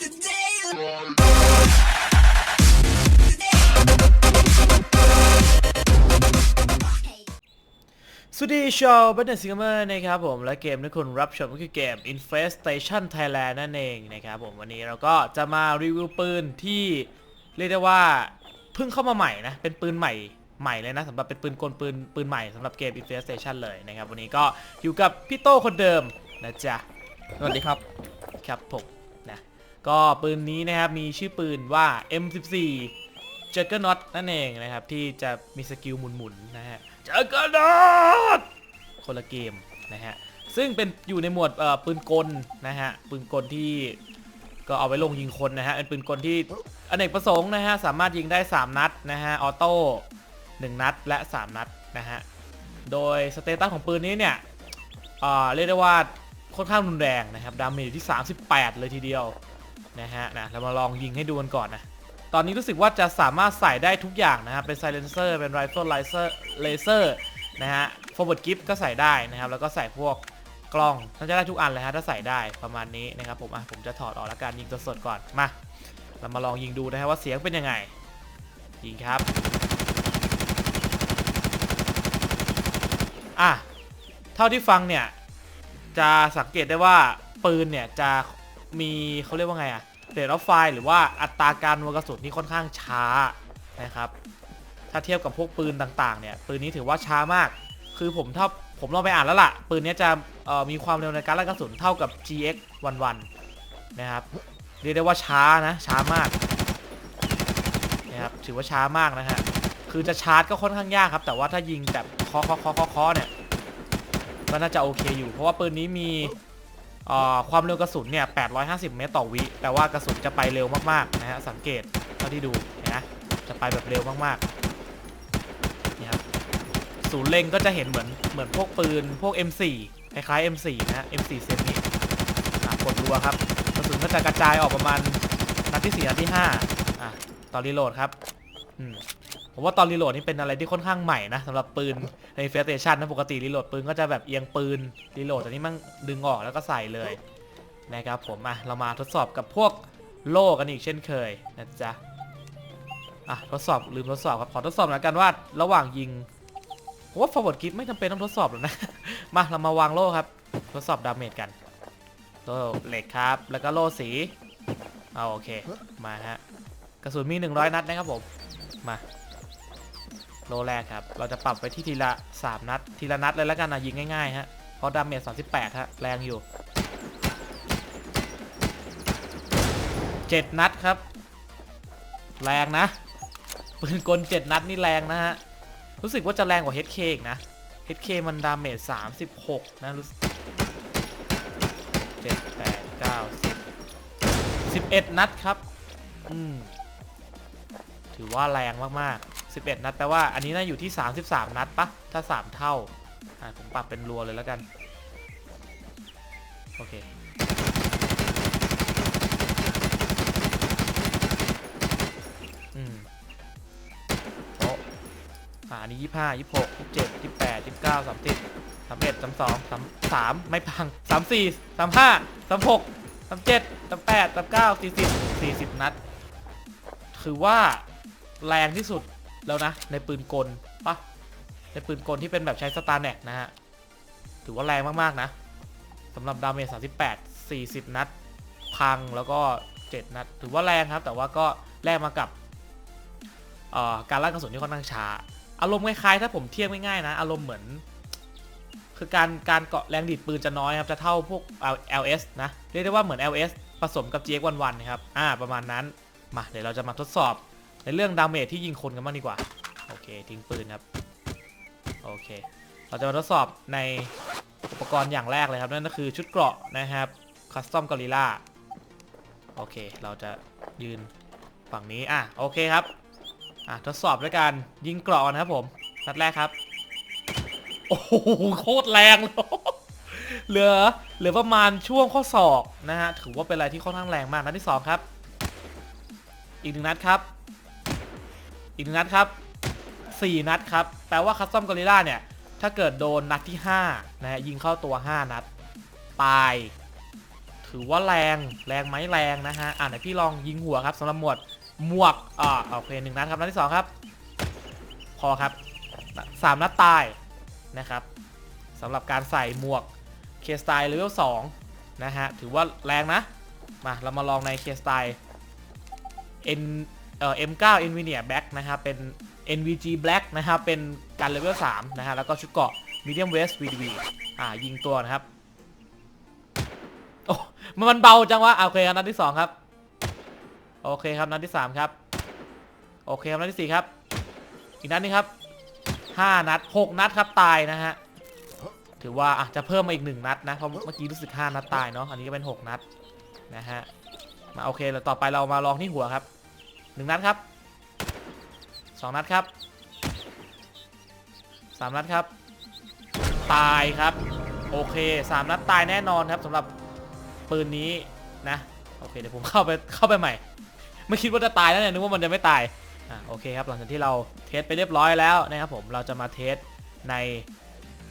สวัสดีชาวบันเดอร์ซิงเมอร์นะครับผมและเกมที่คุณรับชมก็คือเกม Infestation Thailand นั่นเองนะครับผมวันนี้เราก็จะมารีวิวปืนที่เรียกได้ว่าเพิ่งเข้ามาใหม่นะ เป็นปืนใหม่ใหม่เลยนะสำหรับเป็นปืนกลปืนปืนใหม่สำหรับเกม Infestation เลยนะครับ วันนี้ก็อยู่กับพี่โต้คนเดิมนะจ๊ะ สวัสดีครับ ครับผมนะ ก็ปืนนี้นะครับมีชื่อปืนว่า M14 Juggernaut นั่นเองนะครับ ที่จะมีสกิลหมุนๆนะฮะ Juggernaut คนละเกมนะฮะซึ่งเป็นอยู่ในหมวดปืนกลนะฮะปืนกลที่ก็เอาไว้ลงยิงคนนะฮะเป็นปืนกลที่อเนกประสงค์นะฮะสามารถยิงได้ 3 นัดนะฮะออโต้1นัดและ 3 นัดนะฮะโดยสเตตัสของปืนนี้เนี่ยเอ่อเรียกได้ว่าค่อนข้างรุนแรงนะครับดาเมจที่ 38 เลยทีเดียว นะฮะนะเรามาลองยิงให้ดูกันก่อนนะตอนนี้รู้สึกว่าจะสามารถใส่ได้ทุกอย่างนะครับเป็นไซเลนเซอร์เป็นไรเฟิลไลเซอร์เลเซอร์นะฮะ forward grip ก็ใส่ได้นะครับ แล้วก็ใส่พวกกล้องน่าจะได้ทุกอันเลยฮะถ้าใส่ได้ประมาณนี้นะครับผมอะผมจะถอดออกแล้วกันยิงสดๆก่อนมาเรามาลองยิงดูนะฮะว่าเสียงเป็นยังไง ยิงครับ อะเท่าที่ฟังเนี่ยจะสังเกตได้ว่าปืนเนี่ยจะ มีเขาเรียกว่าไงอะเรทออฟไฟหรือว่าอัตราการวัวกระสุนที่ค่อนข้างช้านะครับ ถ้าเทียบกับพวกปืนต่างๆเนี่ยปืนนี้ถือว่าช้ามาก คือผมถ้าผมลองไปอ่านแล้วล่ะ ปืนนี้จะมีความเร็วในการลั่นกระสุนเท่ากับ GX 11นะครับเรียกได้ว่าช้านะช้ามากนะครับถือว่าช้ามากนะฮะคือจะชาร์จก็ค่อนข้างยากครับ แต่ว่าถ้ายิงแบบเคาะเคาะเคาะเคาะเคาะเนี่ยก็น่าจะโอเคอยู่ เพราะว่าปืนนี้มี ความเร็วกระสุนเนี่ย 850 เมตรต่อวิแปลว่ากระสุนจะไปเร็วมากๆนะฮะ สังเกตเท่าที่ดูนะจะไปแบบเร็วมากๆนี่ครับศูนย์เล็งก็จะเห็นเหมือนเหมือนพวกปืนพวก M4 คล้ายๆ M4 นะฮะ M4 เซมิอ่กดรัวครับ กระสุนก็จะกระจายออกประมาณนัดที่4นัดที่5อะตอนรีโหลดครับ อืม ผมว่าตอนรีโหลดนี่เป็นอะไรที่ค่อนข้างใหม่นะสำหรับปืนในเฟสเตชันนะปกติรีโหลดปืนก็จะแบบเอียงปืนรีโหลดแต่นี่มันดึงออกแล้วก็ใส่เลยนะครับผมอะเรามาทดสอบกับพวกโล่กันอีกเช่นเคยนะจ๊ะอะทดสอบลืมทดสอบครับขอทดสอบหน่อยกันว่าระหว่างยิงผมว่า forward grip ไม่จำเป็นต้องทดสอบหรอกนะ มาเรามาวางโล่ครับ ทดสอบดาเมจกันโล่เหล็กครับ แล้วก็โล่สีเอาโอเคมาฮะกระสุนมี 100 นัดนะครับผมมา โลแรกครับ เราจะปรับไปที่ทีละ 3 นัด ทีละนัดเลยแล้วกันนะยิงง่ายๆฮะ เพราะดาเมจ38ฮะแรงอยู่ 7 นัดครับ แรงนะ ปืนกล 7 นัดนี่แรงนะฮะ รู้สึกว่าจะแรงกว่า HK อีกนะ HK มันดาเมจ36 นะรู้สึก7 8 9 10 11 นัดครับ อืม ถือว่าแรงมากๆ 11 นัดแปลว่าอันนี้น่าอยู่ที่ 33 นัดปะถ้า 3 เท่าอะผมปรับเป็นรัวเลยแล้วกัน โอเคอืมโอ้อ่าอันนี้ 25 26 27 28 29 30 31 32 33 ไม่พัง 34 35 36 37 38 39 40 40 นัด ถือว่าแรงที่สุด แล้วนะ ในปืนกลปะในปืนกลที่เป็นแบบใช้สตาร์แน็กนะฮะ ถือว่าแรงมาก ๆ นะสำหรับดาเมจ38 40 นัด พังแล้วก็ 7 นัด ถือว่าแรงครับ แต่ว่าก็แลกมากับการลั่นกระสุนที่ค่อนข้างช้า อารมณ์คล้ายๆ ถ้าผมเทียบง่ายๆนะ อารมณ์เหมือน คือการการเกาะแรงดีดปืนจะน้อยครับ จะเท่าพวก LS นะ เรียกได้ว่าเหมือน LS ผสมกับ GX11 นะครับ อ่า ประมาณนั้น มา เดี๋ยวเราจะมาทดสอบ ในเรื่องดาเมจที่ยิงคนกันบ้างดีกว่า โอเค ทิ้งปืนครับ โอเค เราจะมาทดสอบในอุปกรณ์อย่างแรกเลยครับ นั่นก็คือชุดเกราะนะครับคัสตอมกอริล่าโอเค เราจะยืนฝั่งนี้ อะ โอเคครับ อะ ทดสอบด้วยการยิงเกราะนะครับผมนัดแรกครับ โอ้โห โคตรแรงเลยเหลือ เหลือประมาณช่วงข้อศอกนะฮะ ถือว่าเป็นอะไรที่ค่อนข้างแรงมาก นัดที่สองครับ อีกหนึ่งนัดครับ อีกหนึ่งนัดครับสี่นัดครับ แปลว่าคัสตอมกอริล่าเนี่ย ถ้าเกิดโดนนัดที่ 5 นะฮะ ยิงเข้าตัว 5 นัด ตาย ถือว่าแรง แรงไหมแรงนะฮะ อ่าไหนพี่ลองยิงหัวครับสำหรับหมวด หมวก อ่าโอเคหนึ่งนัดครับ นัดที่สองครับ พอครับสามนัดตายนะครับสำหรับการใส่หมวกเคสไตล์เลเวล2นะฮะ ถือว่าแรงนะ มา เรามาลองในเคสไตล์ N เอ่อ M9 Nvidia Black นะครับ เป็น NVG Black นะครับ เป็นการเลเวล3นะฮะ แล้วก็ชุดเกาะ Medium Waist VDV อ่า ยิงตัวนะครับ โอ้ มันมันเบาจังวะอะโอเคครับนัดที่ 2 ครับ โอเคครับนัดที่ 3 ครับ โอเคครับนัดที่ 4 ครับ อีกนัดนึงครับ 5 นัด 6 นัดครับตายนะฮะ ถือว่าอะจะเพิ่มมาอีก 1 นัดนะ เพราะเมื่อกี้รู้สึก 5 นัดตายเนาะ อันนี้ก็เป็น 6 นัดนะฮะ มาโอเคแล้วต่อไปเรามาลองที่หัวครับ 1นัดครับ2นัดครับ3นัดครับ ตายครับ โอเค3นัดตายแน่นอนครับสำหรับปืนนี้นะโอเคเดี๋ยวผมเข้าไปเข้าไปใหม่ ไม่คิดว่าจะตายแล้วเนี่ยนึกว่ามันจะไม่ตายอะโอเคครับหลังจากที่เราเทสไปเรียบร้อยแล้วนะครับผมเราจะมาเทสใน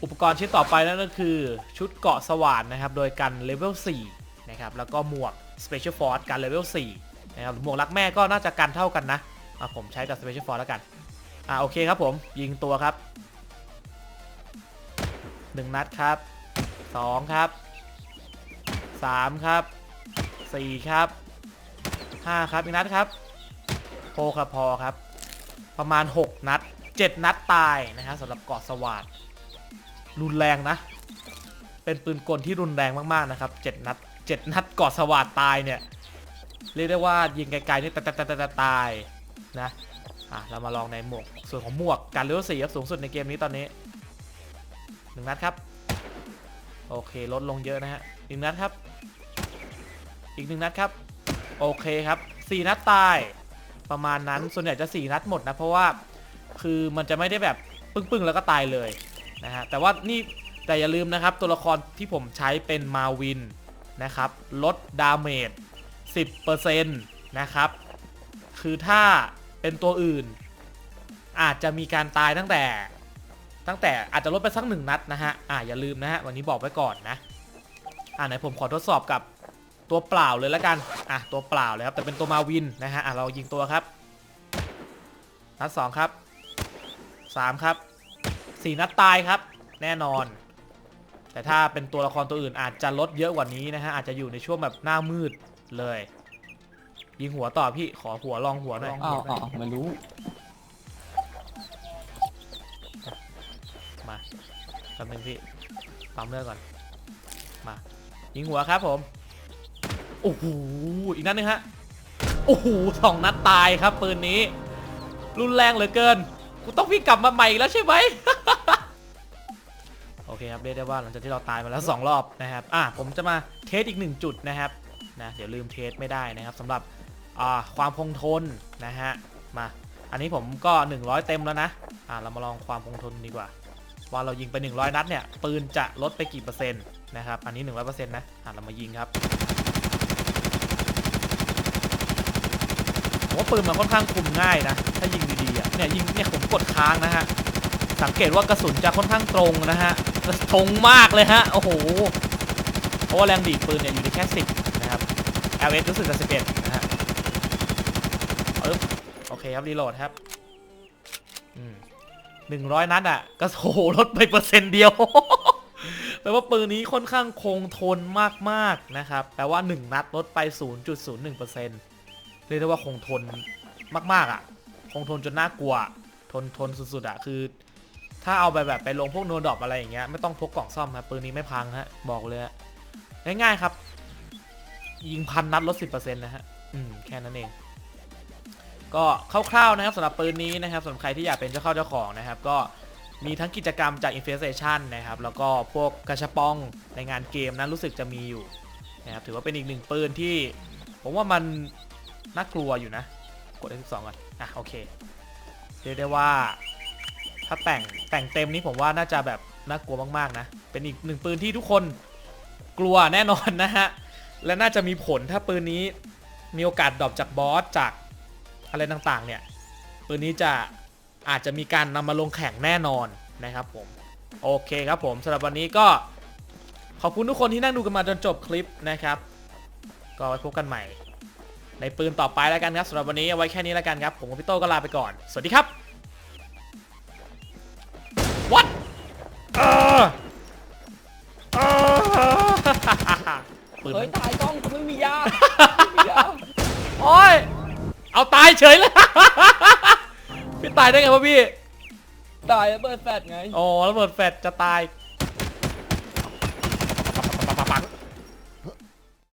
อุปกรณ์ชิ้นต่อไปนั่นก็คือชุดเกาะสว่านนะครับ โดยกันเลเวล4นะครับแล้วก็หมวก Special Force กันเลเวล4 นะครับหมวกรักแม่ก็น่าจะกันเท่ากันนะอะผมใช้กับ Special Force แล้วกัน อะโอเคครับผมยิงตัวครับ 1 นัดครับ 2 ครับ 3 ครับ 4 ครับ 5 ครับอีกนัดครับโพครับพอครับ ประมาณ 6 นัด 7 นัดตายนะครับสำหรับเกาะสวัสดรุนแรงนะ เป็นปืนกลที่รุนแรงมากๆนะครับ 7 นัด 7 นัดเกาะสวัสดตายเนี่ย เรียกได้ว่ายิงไกลๆนี่ตายตายตายนะอะเรามาลองในหมวกส่วนของหมวกการเลเวลสี่ครับสูงสุดในเกมนี้ตอนนี้หนึ่งนัดครับ โอเคลดลงเยอะนะฮะอีกนัดครับ อีกหนึ่งนัดครับ โอเคครับสี่นัดตายประมาณนั้นส่วนใหญ่จะ4นัดหมดนะเพราะว่าคือมันจะไม่ได้แบบปึ้งๆแล้วก็ตายเลยนะฮะแต่ว่านี่แต่อย่าลืมนะครับตัวละครที่ผมใช้เป็นมาวินนะครับลดดาเมจ 10%นะครับ คือถ้าเป็นตัวอื่น อาจจะมีการตายตั้งแต่ตั้งแต่อาจจะลดไปสักหนึ่งนัดนะฮะ อ่าอย่าลืมนะฮะ วันนี้บอกไว้ก่อนนะ อ่าไหนผมขอทดสอบกับตัวเปล่าเลยแล้วกัน อะตัวเปล่าเลยครับ แต่เป็นตัวมาวินนะฮะ อะเรายิงตัวครับ นัดสองครับสามครับสี่นัดตายครับ แน่นอน แต่ถ้าเป็นตัวละครตัวอื่นอาจจะลดเยอะกว่านี้นะฮะ อาจจะอยู่ในช่วงแบบหน้ามืด เลย ยิงหัวต่อพี่ขอหัวลองหัวหน่อยอ้าวอ้าวไม่รู้ มาแป๊บนึงพี่ปั๊มเลือดก่อน มา ยิงหัวครับผม โอ้โห อีกนัดหนึงฮะ โอ้โหสองนัดตายครับปืนนี้ รุนแรงเหลือเกิน กูต้องพี่งกลับมาใหม่อีกแล้วใช่ไหมโอเคครับเรียกได้ว่าหลังจากที่เราตายมาแล้ว 2 รอบนะครับ อะผมจะมาเทสอีกหนึ่งจุดนะครับ นะเดี๋ยวลืมเทสไม่ได้นะครับสำหรับความคงทนนะฮะมาอันนี้ผมก็ 100 เต็มแล้วนะอะเรามาลองความคงทนดีกว่า ว่าเรายิงไป 100 นัดเนี่ยปืนจะลดไปกี่เปอร์เซ็นต์นะครับอันนี้ 100%นะอะเรามายิงครับผมว่าปืนมันค่อนข้างคุมง่ายนะ ถ้ายิงดีๆอะเนี่ยยิงเนี่ยผมกดค้างนะฮะสังเกตว่ากระสุนจะค่อนข้างตรงนะฮะตรงมากเลยฮะโอ้โหเพราะว่าแรงดีดปืนเนี่ยอยู่ที่แค่ 10 LS รู้สึกจะ11นะฮะปึ๊บโอเคครับรีโหลดครับหนึ่งร้อยนัดอะ ก็โหลดไปเปอร์เซ็นต์เดียวแปลว่าปืนนี้ค่อนข้างคงทนมากๆนะครับ แปลว่า 1 นัดลดไป 0.01%เรียกได้ว่าคงทนมากๆอะ คงทนจนน่ากลัว ทนทนสุดๆอะ คือ ถ้าเอาไปแบบไปลงพวกโนดอปอะไรอย่างเงี้ย ไม่ต้องพกกล่องซ่อมครับปืนนี้ไม่พังฮะ บอกเลยง่ายๆครับ ยิงพันนัดลด 10%นะฮะ อืม แค่นั้นเอง ก็คร่าวๆนะครับสำหรับปืนนี้นะครับสำหรับใครที่อยากเป็นเจ้าเข้าเจ้าของนะครับ ก็มีทั้งกิจกรรมจาก Infestation นะครับ แล้วก็พวกกระชับปองในงานเกมนั้นรู้สึกจะมีอยู่นะครับ ถือว่าเป็นอีกหนึ่งปืนที่ ผมว่ามันน่ากลัวอยู่นะ กด F12 ก่อน อะโอเค เรียกได้ว่าถ้าแต่งแต่งเต็มนี้ผมว่าน่าจะแบบน่ากลัวมากๆนะ เป็นอีกหนึ่งปืนที่ทุกคนกลัวแน่นอนนะฮะ และน่าจะมีผลถ้าปืนนี้มีโอกาสดรอปจากบอสจากอะไรต่างๆ เนี่ยปืนนี้จะอาจจะมีการนำมาลงแข่งแน่นอนนะครับผม โอเคครับผมสำหรับวันนี้ก็ขอบคุณทุกคนที่นั่งดูกันมาจนจบคลิปนะครับ ก็ไว้พบกันใหม่ ในปืนต่อไปแล้วกันครับสำหรับวันนี้เอาไว้แค่นี้แล้วกันครับ ผมกับพี่โต้ก็ลาไปก่อน สวัสดีครับ What เออเออ ปืนเฮ้ยมันตายกล้องกูไม่มียาไม่มียาโอ้ยเอาตายเฉยเลย พี่ตายได้ไงวะพี่ ตายแล้วเบิดแฟดไง อ๋อระเบิดแฟดจะตาย